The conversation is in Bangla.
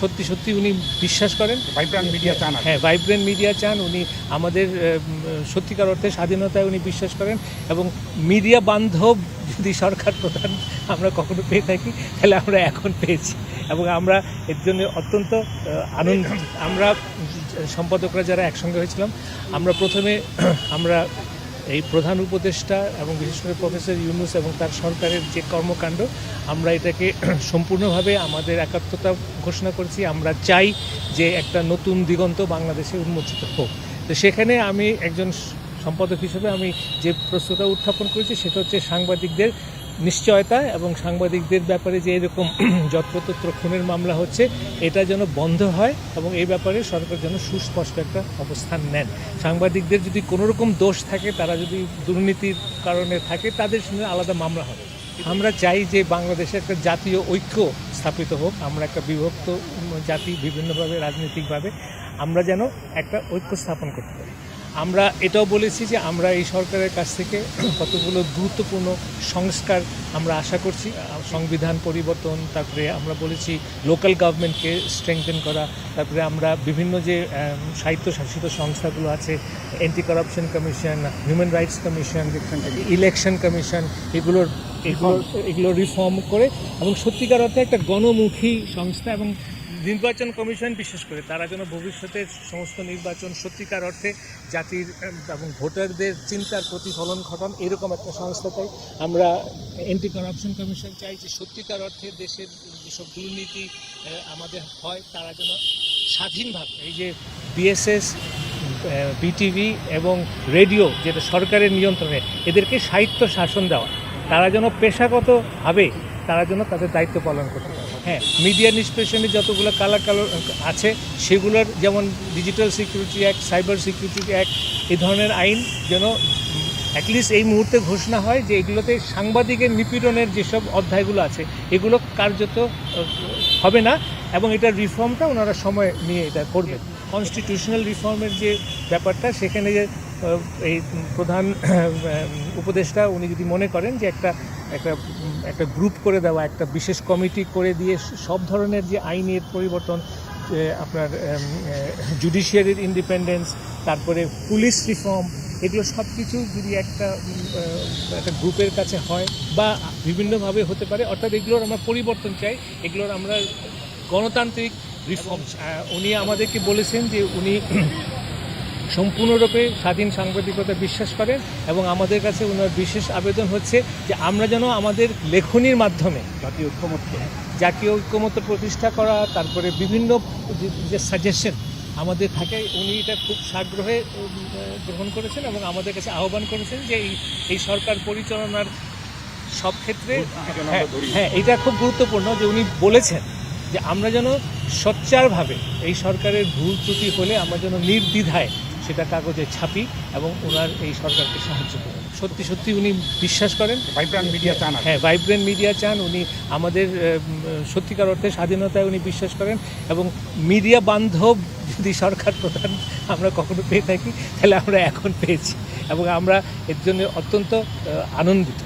সত্যি সত্যি উনি বিশ্বাস করেন। ভাইব্রান্ট মিডিয়া চান হ্যাঁ ভাইব্রেন্ট মিডিয়া চান উনি আমাদের সত্যিকার অর্থে স্বাধীনতায় উনি বিশ্বাস করেন এবং মিডিয়া বান্ধব যদি সরকার প্রধান আমরা কখনো পেয়ে থাকি তাহলে আমরা এখন পেয়েছি। এবং আমরা এর জন্য অত্যন্ত আনন্দ আমরা সম্পাদকরা যারা একসঙ্গে হয়েছিলাম আমরা প্রথমে আমরা এই প্রধান উপদেষ্টা এবং বিশেষ করে প্রফেসর ইউনুস এবং তার সরকারের যে কর্মকাণ্ড, আমরা এটাকে সম্পূর্ণভাবে আমাদের একাত্মতা ঘোষণা করেছি। আমরা চাই যে একটা নতুন দিগন্ত বাংলাদেশে উন্মোচিত হোক। তো সেখানে আমি একজন সম্পাদক হিসেবে আমি যে প্রশ্নটা উত্থাপন করেছি, সেটা হচ্ছে সাংবাদিকদের নিশ্চয়তা এবং সাংবাদিকদের ব্যাপারে যে এরকম যত্রতত্র খুনের মামলা হচ্ছে, এটা যেন বন্ধ হয় এবং এই ব্যাপারে সরকার যেন সুস্পষ্ট একটা অবস্থান নেন। সাংবাদিকদের যদি কোনো রকম দোষ থাকে, তারা যদি দুর্নীতির কারণে থাকে, তাদের সঙ্গে আলাদা মামলা হবে। আমরা চাই যে বাংলাদেশে একটা জাতীয় ঐক্য স্থাপিত হোক, আমরা একটা বিভক্ত জাতি বিভিন্নভাবে, রাজনৈতিকভাবে, আমরা যেন একটা ঐক্য স্থাপন করতে পারি। আমরা এটাও বলেছি যে আমরা এই সরকারের কাছ থেকে কতগুলো গুরুত্বপূর্ণ সংস্কার আমরা আশা করছি। সংবিধান পরিবর্তন তারপরে আমরা বলেছি লোকাল গভর্নমেন্টকে স্ট্রেংথেন করা তারপরে আমরা বিভিন্ন যে স্বায়ত্তশাসিত সংস্থাগুলো আছে anti corruption commission human rights commission election commission এগুলোর এগুলো এগুলো রিফর্ম করে এবং সত্যিকার অর্থে একটা গণমুখী সংস্থা এবং নির্বাচন কমিশন, বিশেষ করে তারা যেন ভবিষ্যতে সমস্ত নির্বাচন সত্যিকার অর্থে জাতির, এবং ভোটারদের চিন্তার প্রতিফলন ঘটান, এরকম একটা সংস্থা চাই আমরা অ্যান্টি কারাপশন কমিশন চাই যে সত্যিকার অর্থে দেশের যেসব দুর্নীতি আমাদের হয়, তারা যেন স্বাধীনভাবে এই যে বিএসএস বিটিভি এবং রেডিও, যেটা সরকারের নিয়ন্ত্রণে, এদেরকে সাহিত্য শাসন দেওয়া, তারা যেন পেশাগতভাবে তারা যেন তাদের দায়িত্ব পালন করতে পারে। হ্যাঁ মিডিয়া নিষ্পেষণে যতগুলো কালা কালো আছে, সেগুলোর যেমন digital security act cyber security act এই ধরনের আইন যেন অ্যাটলিস্ট এই মুহূর্তে ঘোষণা হয় যে এগুলোতে সাংবাদিকের নিপীড়নের যেসব অধ্যায়গুলো আছে, এগুলো কার্যত হবে না এবং এটার রিফর্মটা ওনারা সময় নিয়ে এটা করবেন। কনস্টিটিউশনাল রিফর্মের যে ব্যাপারটা, সেখানে যে এই প্রধান উপদেষ্টা উনি যদি মনে করেন যে একটা একটা একটা গ্রুপ করে দেওয়া, একটা বিশেষ কমিটি করে দিয়ে সব ধরনের যে আইনের পরিবর্তন আপনার জুডিশিয়ারির ইন্ডিপেন্ডেন্স তারপরে পুলিশ রিফর্ম এগুলো সব কিছু যদি একটা একটা গ্রুপের কাছে হয় বা বিভিন্নভাবে হতে পারে, অর্থাৎ এগুলোর আমরা পরিবর্তন চাই, এগুলোর আমরা গণতান্ত্রিক রিফর্ম উনি আমাদেরকে বলেছেন যে উনি সম্পূর্ণরূপে স্বাধীন সাংবাদিকতা বিশ্বাস করেন এবং আমাদের কাছে ওনার বিশেষ আবেদন হচ্ছে যে আমরা যেন আমাদের লেখনির মাধ্যমে জাতীয় ঐক্যমত্য। জাতীয় ঐক্যমত্য প্রতিষ্ঠা করা তারপরে বিভিন্ন যে- সাজেশন আমাদের থাকে উনি এটা খুব সাগ্রহে গ্রহণ করেছেন এবং আমাদের কাছে আহ্বান করেছেন যে এই এই সরকার পরিচালনার সব ক্ষেত্রে হ্যাঁ হ্যাঁ এটা খুব গুরুত্বপূর্ণ যে উনি বলেছেন যে আমরা যেন সোচ্চারভাবে এই সরকারের ভুল ত্রুটি হলে আমরা যেন নির্দ্বিধায় সেটা কাগজে ছাপি এবং ওনার এই সরকারকে সাহায্য করেন। সত্যি সত্যি উনি বিশ্বাস করেন। ভাইব্রান্ট মিডিয়া চান হ্যাঁ ভাইব্রেন্ট মিডিয়া চান। উনি আমাদের সত্যিকার অর্থে স্বাধীনতায় উনি বিশ্বাস করেন এবং মিডিয়া বান্ধব যদি সরকার প্রধান আমরা কখনো পেয়ে থাকি তাহলে আমরা এখন পেয়েছি এবং আমরা এর জন্য অত্যন্ত আনন্দিত।